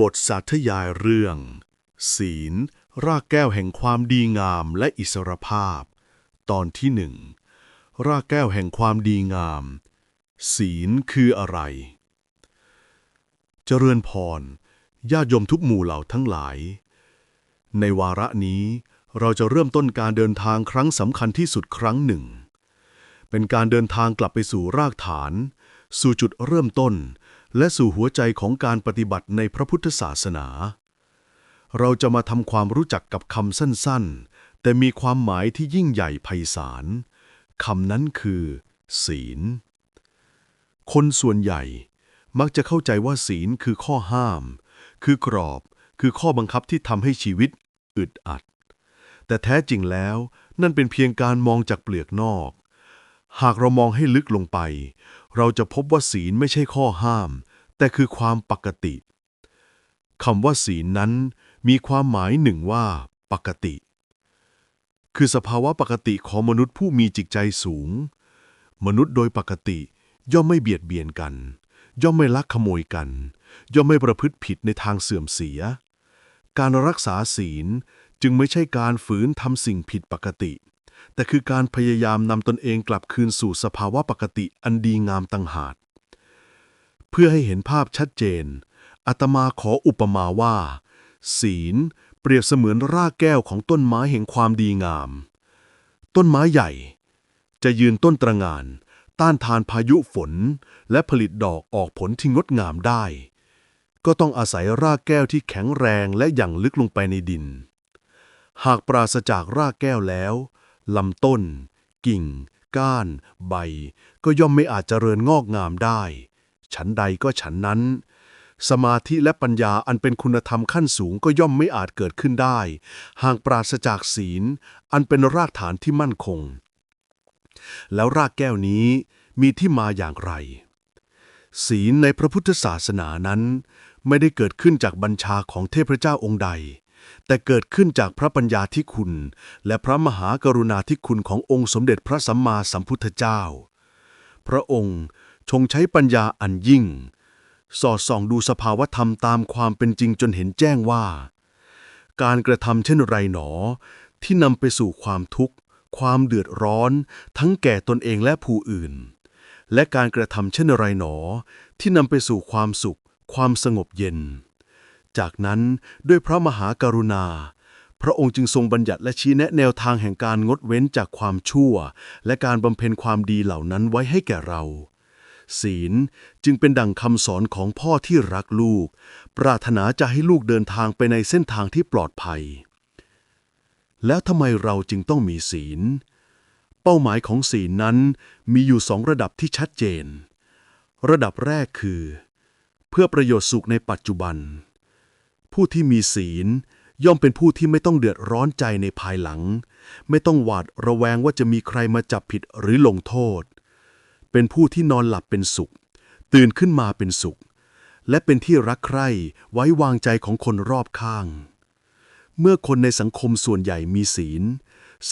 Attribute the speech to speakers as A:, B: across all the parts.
A: บทสาธยายเรื่อง ศีล รากแก้วแห่งความดีงามและอิสรภาพ ตอนที่หนึ่งรากแก้วแห่งความดีงาม ศีลคืออะไร เจริญพรญาติโยมทุกหมู่เหล่าทั้งหลาย ในวาระนี้เราจะเริ่มต้นการเดินทางครั้งสำคัญที่สุดครั้งหนึ่ง เป็นการเดินทางกลับไปสู่รากฐาน สู่จุดเริ่มต้น และสู่หัวใจของการปฏิบัติในพระพุทธศาสนา เราจะมาทำความรู้จักกับคำสั้นๆ แต่มีความหมายที่ยิ่งใหญ่ไพศาลคำนั้นคือ ศีล คนส่วนใหญ่มักจะเข้าใจว่าศีลคือข้อห้าม คือกรอบ คือข้อบังคับที่ทำให้ชีวิตอึดอัด แต่แท้จริงแล้วนั่นเป็นเพียงการมองจากเปลือกนอก หากเรามองให้ลึกลงไป เราจะพบว่าศีลไม่ใช่ข้อห้าม แต่คือความปกติคำว่าศีลนั้นมีความหมายหนึ่งว่า ปกติ คือสภาวะปกติของมนุษย์ผู้มีจิตใจสูง มนุษย์โดยปกติ ย่อมไม่เบียดเบียนกัน ย่อมไม่ลักขโมยกัน ย่อมไม่ประพฤติผิดในทางเสื่อมเสีย การรักษาศีลจึงไม่ใช่การฝืนทำสิ่งผิดปกติ แต่คือการพยายามนำตนเองกลับคืนสู่สภาวะปกติอันดีงามต่างหากเพื่อให้เห็นภาพชัดเจนอาตมาขออุปมาว่า ศีลเปรียบเสมือนรากแก้วของต้นไม้แห่งความดีงาม ต้นไม้ใหญ่ จะยืนต้นตระงาน ต้านทานพายุฝน และผลิตดอกออกผลที่งดงามได้ ก็ต้องอาศัยรากแก้วที่แข็งแรงและอย่างลึกลงไปในดิน หากปราศจากรากแก้วแล้ว ลำต้น กิ่ง ก้าน ใบ ก็ย่อมไม่อาจเจริญงอกงามได้ ฉันใดก็ฉันนั้น สมาธิและปัญญาอันเป็นคุณธรรมขั้นสูงก็ย่อมไม่อาจเกิดขึ้นได้ หากปราศจากศีล อันเป็นรากฐานที่มั่นคง แล้วรากแก้วนี้มีที่มาอย่างไร ศีลในพระพุทธศาสนานั้น ไม่ได้เกิดขึ้นจากบัญชาของเทพเจ้าองค์ใด แต่เกิดขึ้นจากพระปัญญาธิคุณ และพระมหากรุณาธิคุณขององค์สมเด็จพระสัมมาสัมพุทธเจ้า พระองค์ทรงใช้ปัญญาอันยิ่ง สอดส่องดูสภาวธรรมตามความเป็นจริงจนเห็นแจ้งว่า การกระทำเช่นไรหนอ ที่นำไปสู่ความทุกข์ ความเดือดร้อน ทั้งแก่ตนเองและผู้อื่น และการกระทำเช่นไรหนอ ที่นำไปสู่ความสุข ความสงบเย็น จากนั้นด้วยพระมหากรุณา พระองค์จึงทรงบัญญัติและชี้แนะแนวทางแห่งการงดเว้นจากความชั่ว และการบำเพ็ญความดีเหล่านั้นไว้ให้แก่เรา ศีลจึงเป็นดั่งคำสอนของพ่อที่รักลูก ปรารถนาจะให้ลูกเดินทางไปในเส้นทางที่ปลอดภัย แล้วทำไมเราจึงต้องมีศีล เป้าหมายของศีลนั้นมีอยู่สองระดับที่ชัดเจน ระดับแรกคือ เพื่อประโยชน์สุขในปัจจุบัน ผู้ที่มีศีล ย่อมเป็นผู้ที่ไม่ต้องเดือดร้อนใจในภายหลัง ไม่ต้องหวาดระแวงว่าจะมีใครมาจับผิดหรือลงโทษ เป็นผู้ที่นอนหลับเป็นสุข ตื่นขึ้นมาเป็นสุข และเป็นที่รักใคร่ไว้วางใจของคนรอบข้าง เมื่อคนในสังคมส่วนใหญ่มีศีล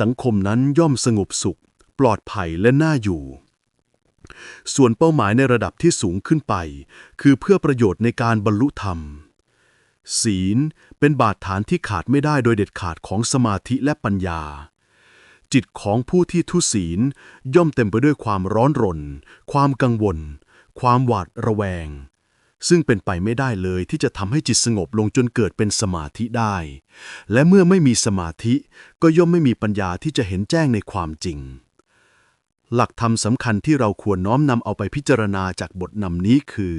A: สังคมนั้นย่อมสงบสุข ปลอดภัยและน่าอยู่ส่วนเป้าหมายในระดับที่สูงขึ้นไป คือเพื่อประโยชน์ในการบรรลุธรรม ศีลเป็นบาดฐานที่ขาดไม่ได้โดยเด็ดขาดของสมาธิและปัญญา จิตของผู้ที่ทุศีลย่อมเต็มไปด้วยความร้อนรน ความกังวล ความหวาดระแวง ซึ่งเป็นไปไม่ได้เลยที่จะทำให้จิตสงบลงจนเกิดเป็นสมาธิได้ และเมื่อไม่มีสมาธิก็ย่อมไม่มีปัญญาที่จะเห็นแจ้งในความจริง หลักธรรมสำคัญที่เราควรน้อมนำเอาไปพิจารณาจากบทนำนี้คือ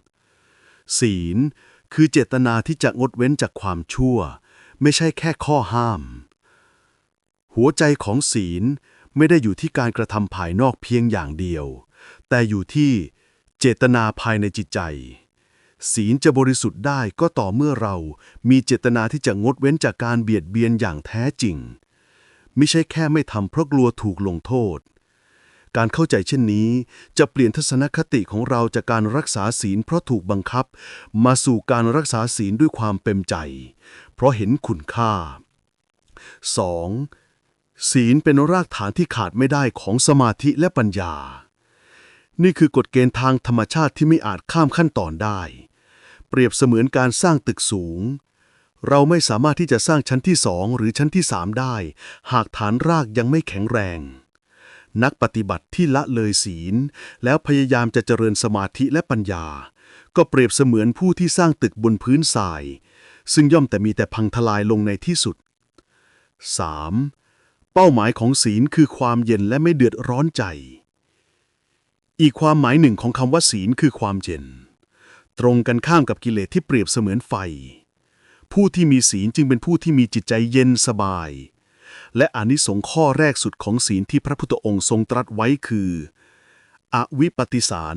A: 1. ศีล คือเจตนาที่จะงดเว้นจากความชั่ว ไม่ใช่แค่ข้อห้าม หัวใจของศีลไม่ได้อยู่ที่การกระทำภายนอกเพียงอย่างเดียว แต่อยู่ที่เจตนาภายในจิตใจ ศีลจะบริสุทธิ์ได้ก็ต่อเมื่อเรามีเจตนาที่จะงดเว้นจากการเบียดเบียนอย่างแท้จริง ไม่ใช่แค่ไม่ทำเพราะกลัวถูกลงโทษ การเข้าใจเช่นนี้ จะเปลี่ยนทัศนคติของเราจากการรักษาศีลเพราะถูกบังคับ มาสู่การรักษาศีลด้วยความเต็มใจ เพราะเห็นคุณค่า 2. ศีลเป็นรากฐานที่ขาดไม่ได้ของสมาธิและปัญญา นี่คือกฎเกณฑ์ทางธรรมชาติที่ไม่อาจข้ามขั้นตอนได้
B: เปรียบเสมือนการสร้างตึกสูงเราไม่สามารถที่จะสร้างชั้นที่สองหรือชั้นที่สามได้ หากฐานรากยังไม่แข็งแรง นักปฏิบัติที่ละเลยศีล แล้วพยายามจะเจริญสมาธิและปัญญา ก็เปรียบเสมือนผู้ที่สร้างตึกบนพื้นทราย ซึ่งย่อมแต่มีแต่พังทลายลงในที่สุด 3. เป้าหมายของศีลคือความเย็นและไม่เดือดร้อนใจ อีกความหมายหนึ่งของคำว่าศีลคือความเย็น ตรงกันข้ามกับกิเลสที่เปรียบเสมือนไฟ ผู้ที่มีศีลจึงเป็นผู้ที่มีจิตใจเย็นสบาย และอนิสงส์ข้อแรกสุดของศีลที่พระพุทธองค์ทรงตรัสไว้คือ อวิปปิสาร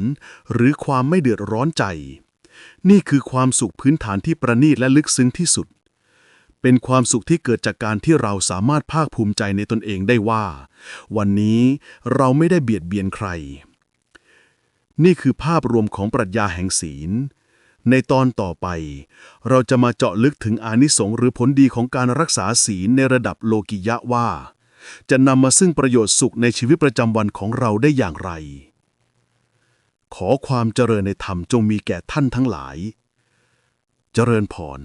B: หรือความไม่เดือดร้อนใจ นี่คือความสุขพื้นฐานที่ประณีตและลึกซึ้งที่สุด เป็นความสุขที่เกิดจากการที่เราสามารถภาคภูมิใจในตนเองได้ว่า วันนี้เราไม่ได้เบียดเบียนใคร นี่คือภาพรวมของปรัชญาแห่งศีล ในตอนต่อไป เราจะมาเจาะลึกถึงอานิสงส์หรือผลดีของการรักษาศีลในระดับโลกิยะว่า จะนำมาซึ่งประโยชน์สุขในชีวิตประจำวันของเราได้อย่างไร ขอความเจริญในธรรมจงมีแก่ท่านทั้งหลาย เจริญพร